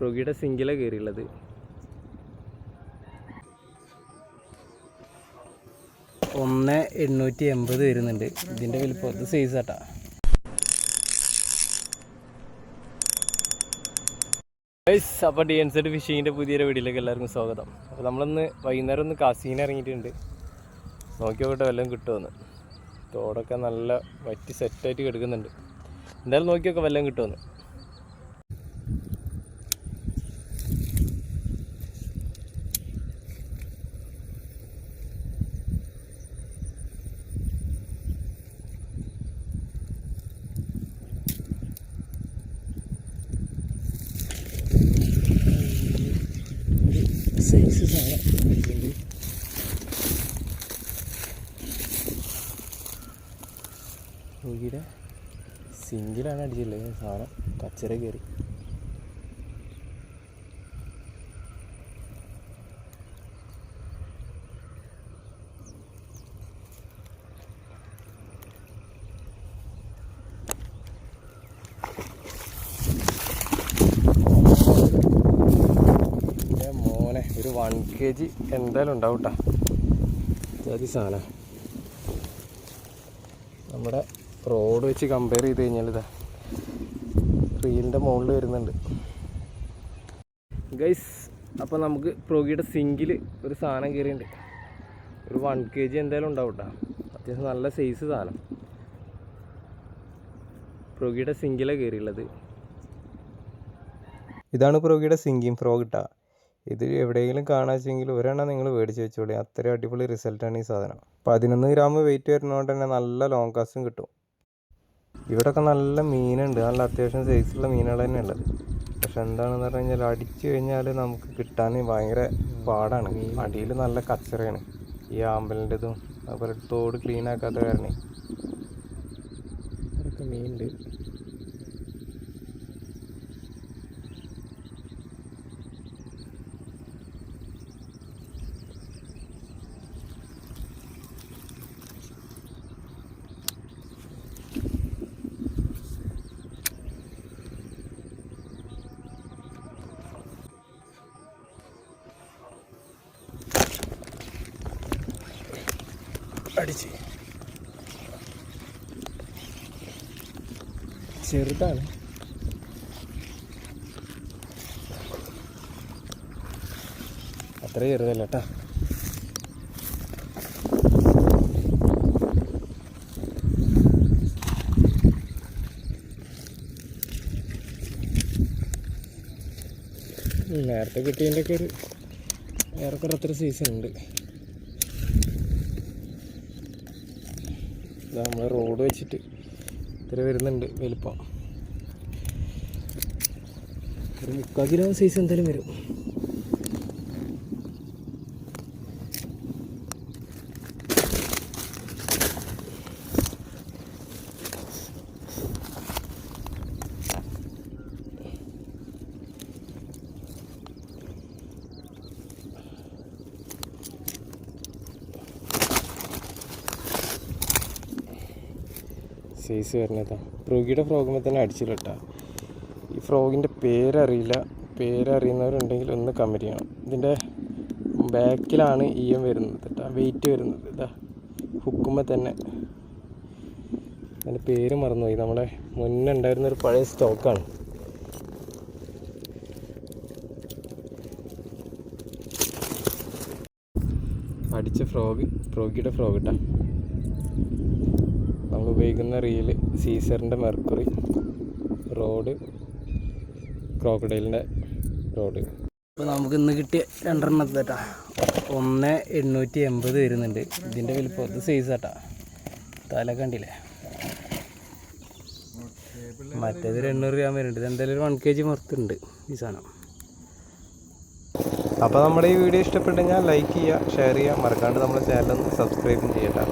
പ്രൊഗിയുടെ സിംഗിലാണ് കയറിയുള്ളത് ഒന്ന് എണ്ണൂറ്റി എൺപത് വരുന്നുണ്ട്. ഇതിന്റെ വലിപ്പത്ത് സൈസ് ആട്ടാ. അപ്പോൾ ഡി എൻ സെഡ് ഫിഷിങ്ങിന്റെ പുതിയൊരു വീഡിയോയിലേക്ക് എല്ലാവർക്കും സ്വാഗതം. അപ്പോൾ നമ്മളിന്ന് വൈകുന്നേരം ഒന്ന് കാസീന ഇറങ്ങിയിട്ടുണ്ട്. നോക്കി നോക്കട്ടെ വല്ലതും കിട്ടുമെന്ന് തോടൊക്കെ നല്ല വറ്റി സെറ്റായിട്ട് കിടക്കുന്നുണ്ട്. എന്തായാലും നോക്കി നോക്കാം വല്ലതും കിട്ടുമെന്ന് സൈസ് സാധനം നോക്കിയിട്ട് സിംഗിളാണ് അടിച്ചിട്ടുള്ളത്. സാധനം കച്ചറ കയറി. വൺ കെ ജി എന്തായാലും ഉണ്ടാവും കേട്ടോ സാധനം. നമ്മുടെ റോഡ് വെച്ച് കമ്പയർ ചെയ്ത് കഴിഞ്ഞാൽ ഇതാ റീലിന്റെ മുകളിൽ വരുന്നുണ്ട്. ഗൈസ് അപ്പോൾ നമുക്ക് പ്രോഗിയുടെ സിങ്കിൽ ഒരു സാധനം കയറിയുണ്ട് ഒരു വൺ കെ ജി എന്തായാലും ഉണ്ടാവും കേട്ടോ അത്യാവശ്യം നല്ല സൈസ് സാധനം. പ്രോഗിയുടെ സിങ്കിലാണ് കയറിയുള്ളത്. ഇതാണ് പ്രോഗിയുടെ സിങ്കിങ് ഫ്രോഗ് ഇത് എവിടെയെങ്കിലും കാണാച്ചെങ്കിൽ ഒരെണ്ണം നിങ്ങൾ മേടിച്ച് വെച്ചോളി. അത്രയും അടിപൊളി റിസൾട്ടാണ് ഈ സാധനം. പതിനൊന്ന് ഗ്രാം വെയിറ്റ് വരുന്നതുകൊണ്ട് തന്നെ നല്ല ലോങ് കാസ്റ്റും കിട്ടും. ഇവിടെയൊക്കെ നല്ല മീനുണ്ട്. നല്ല അത്യാവശ്യം സൈസുള്ള മീനുകൾ തന്നെ ഉള്ളത്. പക്ഷെ എന്താണെന്ന് പറഞ്ഞു കഴിഞ്ഞാൽ അടിച്ചു കഴിഞ്ഞാൽ നമുക്ക് കിട്ടാൻ ഭയങ്കര പാടാണ്. അടിയിൽ നല്ല കച്ചറയാണ്. ഈ ആമ്പലിന്റെതും അതുപോലെ തോട് ക്ലീൻ ആക്കാത്ത കാരണം. മീനുണ്ട്. അടിച്ച്. ചെറുതാണ്. അത്ര ചെറുതല്ല കേട്ടാ. നേരത്തെ കിട്ടിയതിന്റെയൊക്കെ ഒരു ഏറെക്കുറെ അത്ര സീസൺ ഉണ്ട്. നമ്മൾ റോഡ് വെച്ചിട്ട് ഇത്ര വരുന്നുണ്ട് വലുപ്പം. ഒരു മുക്കാൽ കിലോ സൈസ് എന്തായാലും വരും. സൈസ് വരുന്നതാണ് ഫ്രോഗിയുടെ ഫ്രോഗുമ്പോൾ തന്നെ അടിച്ചില്ല കേട്ടോ ഈ ഫ്രോഗിന്റെ പേരറിയില്ല. പേരറിയുന്നവരുണ്ടെങ്കിൽ ഒന്ന് കമന്റ് ചെയ്യണം. ഇതിന്റെ ബാക്കിലാണ് ഈയം വരുന്നത് കേട്ടോ വെയിറ്റ് വരുന്നത്. ഇതാ. ഹുക്കുമ്പോൾ തന്നെ. അതിന്റെ പേര് മറന്നുപോയി. നമ്മുടെ മുന്നേ ഉണ്ടായിരുന്ന ഒരു പഴയ സ്റ്റോക്കാണ് അടിച്ച ഫ്രോഗ് ഫ്രോഗിയുടെ ഫ്രോഗ് നമ്മൾ ഉപയോഗിക്കുന്ന റീൽ സീസറിന്റെ മെർക്കുറി റോഡ് ക്രോക്കഡൈലിന്റെ റോഡ് ഇപ്പോൾ നമുക്ക് ഇന്ന് കിട്ടിയ രണ്ടെണ്ണത്തെ കേട്ടാ ഒന്ന് എണ്ണൂറ്റി എൺപത് വരുന്നുണ്ട്. ഇതിന്റെ വലിപ്പം അത് സൈസ് കേട്ടാ തല കണ്ടില്ലേ? മറ്റേത് എണ്ണൂറ് ഗ്രാം വരുന്നുണ്ട്. ഇത് എന്തായാലും ഒരു വൺ കെ ജി മൊത്തമുണ്ട് ഈ സാധനം. അപ്പോൾ നമ്മുടെ ഈ വീഡിയോ ഇഷ്ടപ്പെട്ടു കഴിഞ്ഞാൽ ലൈക്ക് ചെയ്യുക ഷെയർ ചെയ്യുക. മറക്കാണ്ട് നമ്മുടെ ചാനലൊന്ന് സബ്സ്ക്രൈബും ചെയ്യട്ടോ.